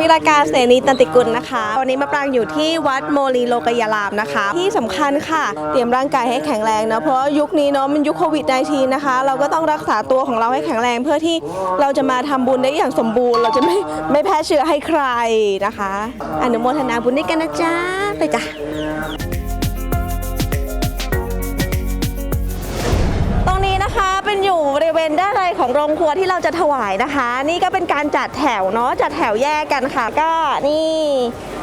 วิราการเสนีตันติกุลนะคะ วันนี้มาปรางอยู่ที่วัดโมลีโลกยารามนะคะ ที่สำคัญค่ะ เตรียมร่างกายให้แข็งแรงนะเพราะยุคนี้เนาะมันยุคโควิด -19 นะคะ เราก็ต้องรักษาตัวของเราให้แข็งแรงเพื่อที่เราจะมาทำบุญได้อย่างสมบูรณ์ เราจะไม่ไม่แพ้เชื้อให้ใครนะคะ อนุโมทนาบุญด้วยกันนะจ๊ะไปจ้ะ ตรงนี้นะคะเป็นอยู่บริเวณด้านในของโรงครัวที่เราจะถวายนะคะ นี่ก็เป็นการจัดแถวเนาะจัดแถวแยกกันค่ะ ก็นี่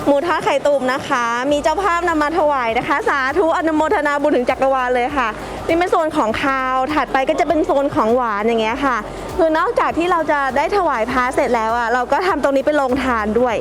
หมูทอดไข่ตุ่มนะคะ มีเจ้าภาพนำมาถวายนะคะ สาธุอนุโมทนาบุญถึงจักรวาลเลยค่ะ นี่เป็นโซนของคาวถัดไปก็จะเป็นโซนของหวานอย่างเงี้ยค่ะ คือนอกจากที่เราจะได้ถวายพระเสร็จแล้วอะเราก็ทำตรงนี้เป็นโรงทานด้วย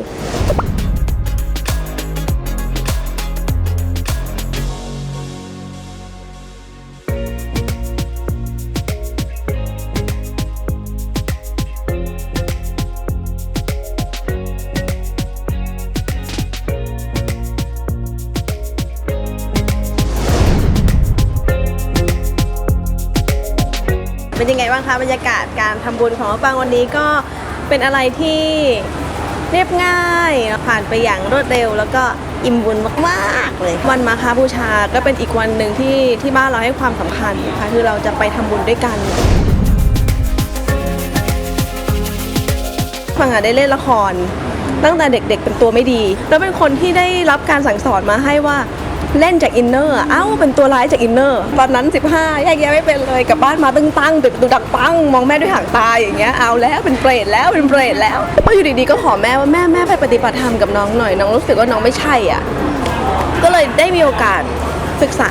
เป็นยังไงบ้างคะบรรยากาศการทำบุญของมะปางวันนี้ก็เป็นอะไรที่เรียบง่ายผ่านไปอย่างรวดเร็ว แล้วก็อิ่มบุญมากๆเลยวันมาคาบูชาก็เป็นอีกวันหนึ่งที่ที่บ้านเราให้ความสำคัญนะคะคือเราจะไปทำบุญด้วยกันฟังอะได้เล่นละครตั้งแต่เด็กๆเป็นตัวไม่ดี แล้วเป็นคนที่ได้รับการสั่งสอนมาให้ว่า เล่นจากอินเนอร์เอ้าเป็นตัวร้ายจากอินเนอร์ตอนนั้น 15 แยกแยะไม่เป็นเลยกลับบ้านมาตึ้งตั้งตึกดูดักปังมองแม่ด้วยหางตาอย่างเงี้ยเอาแล้วเป็นเปรตแล้วเป็นเปรตแล้วก็อยู่ดีๆก็ขอแม่ว่าแม่แม่ไปปฏิบัติธรรมกับน้องหน่อยน้องรู้สึกว่าน้องไม่ใช่อะก็เลยได้มีโอกาสศึกษา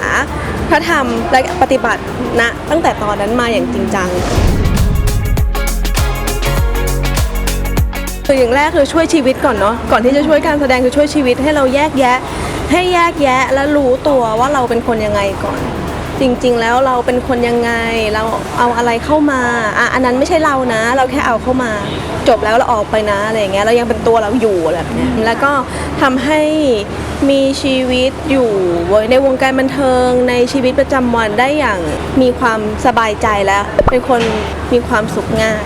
พระธรรมและปฏิบัติณตั้งแต่ตอนนั้นมาอย่างจริงจังคืออย่างแรกคือช่วยชีวิตก่อนเนาะก่อนที่จะช่วยการแสดงคือช่วยชีวิตให้เราแยกแยะ ให้แยกแยะและรู้ตัวว่าเราเป็นคนยังไงก่อน จริงๆ แล้วเราเป็นคนยังไงเราเอาอะไรเข้ามาอะอันนั้นไม่ใช่เรานะ เราแค่เอาเข้ามา จบแล้วเราออกไปนะอะไรอย่างเงี้ยเรายังเป็นตัวเราอยู่อะไรแบบเนี้ยแล้วก็ทำให้มีชีวิตอยู่ในวงการบันเทิงในชีวิตประจำวันได้อย่างมีความสบายใจและเป็นคนมีความสุขง่าย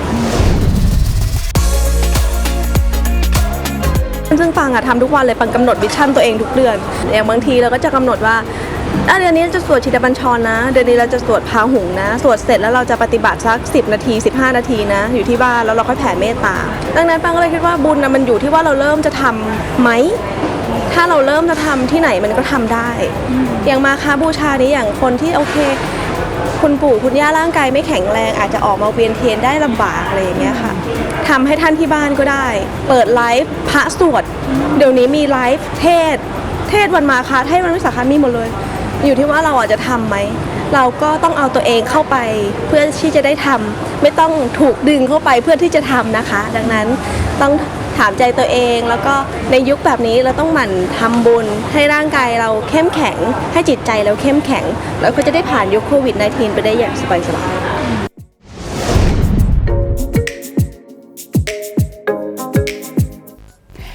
ซึ่งปังอะทำทุกวันเลยปังกำหนดวิชั่นตัวเองทุกเดือนอย่างบางทีเราก็จะกำหนดว่าเดือนนี้จะสวดชิตบัญชรนะ เดือนนี้เราจะสวดพาหุงนะ สวดเสร็จแล้วเราจะปฏิบัติสัก 10 นาที 15 นาทีนะ อยู่ที่บ้านแล้วเราค่อยแผ่เมตตา ดังนั้นปังก็เลยคิดว่าบุญนะมันอยู่ที่ว่าเราเริ่มจะทำไหมถ้าเราเริ่มจะทำที่ไหนมันก็ทำได้ อย่างมาคาบูชานี้อย่างคนที่โอเค คุณปู่คุณย่าร่างกายไม่แข็งแรง อาจจะออกมาเวียนเทียนได้ลำบากอะไรอย่างเงี้ยค่ะทำให้ท่านที่บ้านก็ได้ เปิดไลฟ์พระสวดเดี๋ยวนี้มีไลฟ์เทศ เทศวันมาคาเทศวันวิสาขามีหมดเลย อยู่ที่ว่าเราอาจจะทำไหมเราก็ต้องเอาตัวเองเข้าไปเพื่อที่จะได้ทำไม่ต้องถูกดึงเข้าไปเพื่อที่จะทำนะคะ ดังนั้นต้อง ถามใจตัวเอง แล้วก็ในยุคแบบนี้เราต้องหมั่นทำบุญ ให้ร่างกายเราเข้มแข็ง ให้จิตใจเราเข้มแข็ง แล้วก็จะได้ผ่านยุคโควิด -19 ไปได้อย่างสบายๆ